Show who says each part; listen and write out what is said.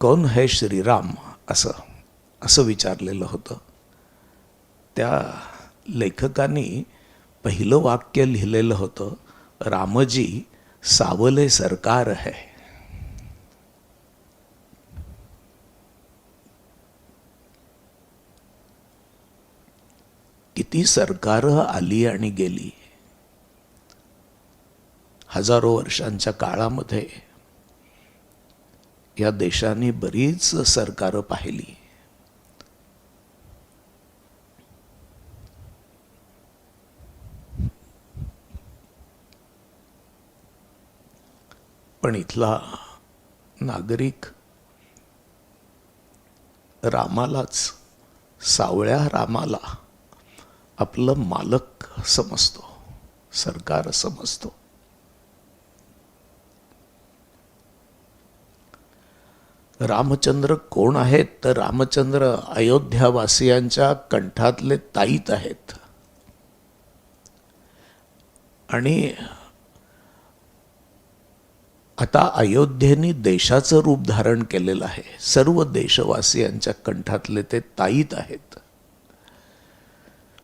Speaker 1: कौन है श्रीराम? असं असं विचारलेलं होतं. त्या लेखकांनी पहिलं वाक्य लिहिलेलं होतं रामजी सावले सरकार है. किती सरकारं आली आणि गेली? हजारो वर्षांच्या काळामध्ये या देशाने बरीच सरकारं पाहिली. पण इथला नागरिक रामालाच सावळ्या रामाला आपलं मालक समजतो सरकार समजतो. रामचंद्र कोण आहेत? तर रामचंद्र अयोध्यावासियांच्या कंठातले ताईत आहेत. आणि आता अयोध्येने देशाचं रूप धारण केलेलं आहे. सर्व देशवासियांच्या कंठातले ते ताईत आहेत.